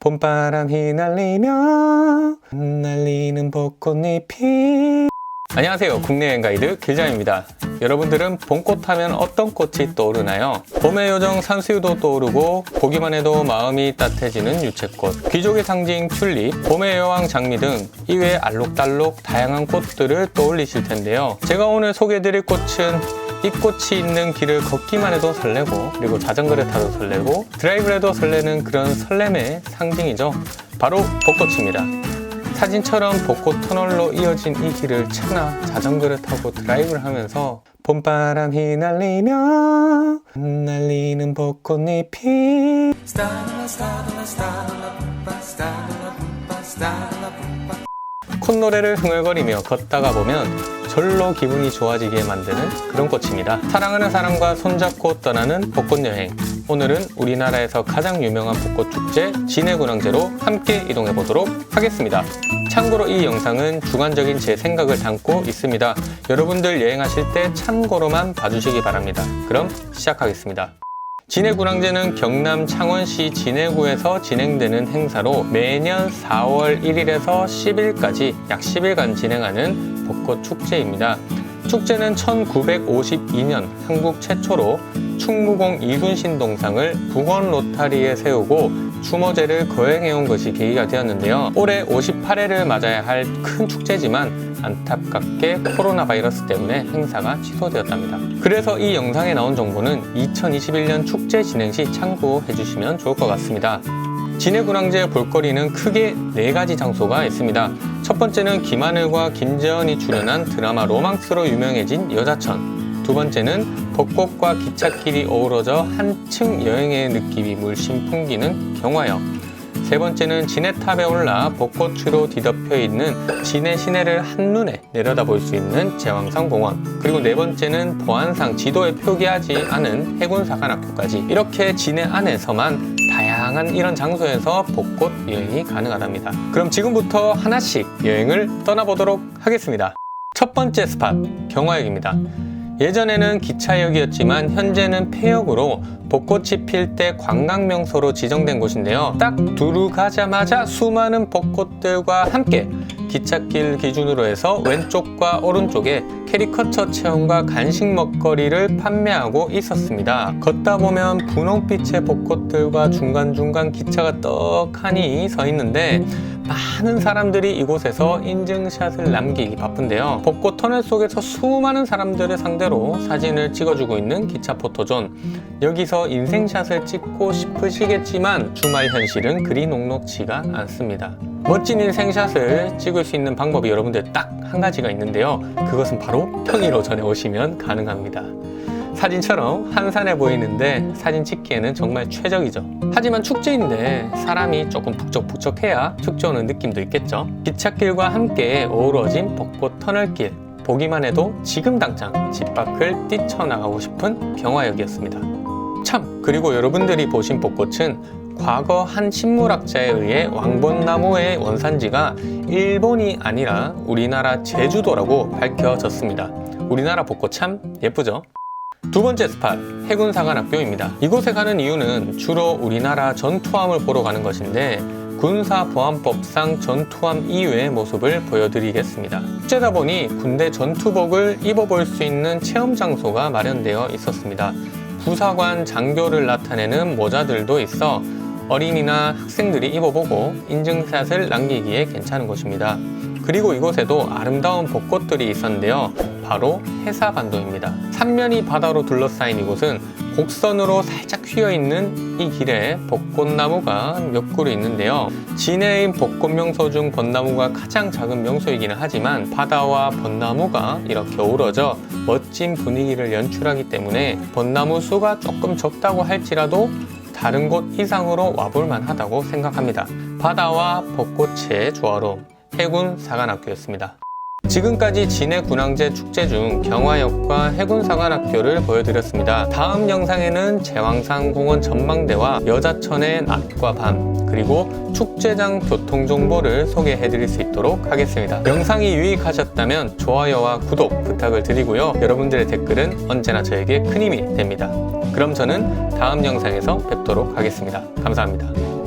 봄바람 휘날리며 날리는 벚꽃잎이. 안녕하세요. 국내 여행 가이드 길장입니다. 여러분들은 봄꽃 하면 어떤 꽃이 떠오르나요? 봄의 요정 산수유도 떠오르고 보기만 해도 마음이 따뜻해지는 유채꽃 귀족의 상징 튤립 봄의 여왕 장미 등 이외에 알록달록 다양한 꽃들을 떠올리실 텐데요. 제가 오늘 소개해드릴 꽃은 이 꽃이 있는 길을 걷기만 해도 설레고 그리고 자전거를 타도 설레고 드라이브를 해도 설레는 그런 설렘의 상징이죠 바로 벚꽃입니다 사진처럼 벚꽃 터널로 이어진 이 길을 차나 자전거를 타고 드라이브를 하면서 봄바람 휘날리며 날리는 벚꽃잎이 콧노래를 흥얼거리며 걷다가 보면 절로 기분이 좋아지게 만드는 그런 꽃입니다. 사랑하는 사람과 손잡고 떠나는 벚꽃 여행. 오늘은 우리나라에서 가장 유명한 벚꽃 축제 진해군항제로 함께 이동해 보도록 하겠습니다. 참고로 이 영상은 주관적인 제 생각을 담고 있습니다. 여러분들 여행하실 때 참고로만 봐주시기 바랍니다. 그럼 시작하겠습니다. 진해군항제는 경남 창원시 진해구에서 진행되는 행사로 매년 4월 1일에서 10일까지 약 10일간 진행하는 벚꽃 축제입니다. 축제는 1952년 한국 최초로 충무공 이순신 동상을 북원 로타리에 세우고 추모제를 거행해온 것이 계기가 되었는데요. 올해 58회를 맞아야 할 큰 축제지만 안타깝게 코로나 바이러스 때문에 행사가 취소되었답니다. 그래서 이 영상에 나온 정보는 2021년 축제 진행 시 참고해 주시면 좋을 것 같습니다. 진해군항제 볼거리는 크게 네 가지 장소가 있습니다. 첫 번째는 김하늘과 김재현이 출연한 드라마 로망스로 유명해진 여자천. 두 번째는 벚꽃과 기찻길이 어우러져 한층 여행의 느낌이 물씬 풍기는 경화역. 세 번째는 진해탑에 올라 벚꽃으로 뒤덮여 있는 진해 시내를 한눈에 내려다볼 수 있는 제왕산 공원. 그리고 네 번째는 보안상 지도에 표기하지 않은 해군사관학교까지. 이렇게 진해 안에서만 다양한 이런 장소에서 벚꽃 여행이 가능하답니다. 그럼 지금부터 하나씩 여행을 떠나보도록 하겠습니다. 첫 번째 스팟, 경화역입니다. 예전에는 기차역이었지만 현재는 폐역으로 벚꽃이 필 때 관광 명소로 지정된 곳인데요. 딱 들어가자마자 수많은 벚꽃들과 함께 기찻길 기준으로 해서 왼쪽과 오른쪽에 캐리커처 체험과 간식 먹거리를 판매하고 있었습니다. 걷다 보면 분홍빛의 벚꽃들과 중간중간 기차가 떡하니 서 있는데 많은 사람들이 이곳에서 인증샷을 남기기 바쁜데요. 벚꽃 터널 속에서 수많은 사람들을 상대로 사진을 찍어주고 있는 기차 포토존. 여기서 인생샷을 찍고 싶으시겠지만 주말 현실은 그리 녹록지가 않습니다. 멋진 인생샷을 찍을 수 있는 방법이 여러분들 딱 한 가지가 있는데요. 그것은 바로 평일 오전에 오시면 가능합니다. 사진처럼 한산해 보이는데 사진 찍기에는 정말 최적이죠. 하지만 축제인데 사람이 조금 북적북적해야 축제 오는 느낌도 있겠죠. 기찻길과 함께 어우러진 벚꽃 터널길. 보기만 해도 지금 당장 집 밖을 뛰쳐나가고 싶은 경화역이었습니다. 참, 그리고 여러분들이 보신 벚꽃은 과거 한 식물학자에 의해 왕본나무의 원산지가 일본이 아니라 우리나라 제주도라고 밝혀졌습니다. 우리나라 벚꽃 참 예쁘죠? 두 번째 스팟, 해군사관학교입니다. 이곳에 가는 이유는 주로 우리나라 전투함을 보러 가는 것인데 군사보안법상 전투함 이외의 모습을 보여드리겠습니다. 축제다 보니 군대 전투복을 입어볼 수 있는 체험 장소가 마련되어 있었습니다. 부사관 장교를 나타내는 모자들도 있어 어린이나 학생들이 입어보고 인증샷을 남기기에 괜찮은 곳입니다. 그리고 이곳에도 아름다운 벚꽃들이 있었는데요. 바로 해사반도입니다. 삼면이 바다로 둘러싸인 이곳은 곡선으로 살짝 휘어 있는 이 길에 벚꽃나무가 몇 그루 있는데요. 진해인 벚꽃 명소 중 벚나무가 가장 작은 명소이기는 하지만 바다와 벚나무가 이렇게 어우러져 멋진 분위기를 연출하기 때문에 벚나무 수가 조금 적다고 할지라도 다른 곳 이상으로 와볼 만 하다고 생각합니다. 바다와 벚꽃의 조화로움, 해군 사관학교였습니다. 지금까지 진해 군항제 축제 중 경화역과 해군사관학교를 보여드렸습니다. 다음 영상에는 제왕산 공원 전망대와 여자천의 낮과 밤 그리고 축제장 교통 정보를 소개해드릴 수 있도록 하겠습니다. 영상이 유익하셨다면 좋아요와 구독 부탁을 드리고요. 여러분들의 댓글은 언제나 저에게 큰 힘이 됩니다. 그럼 저는 다음 영상에서 뵙도록 하겠습니다. 감사합니다.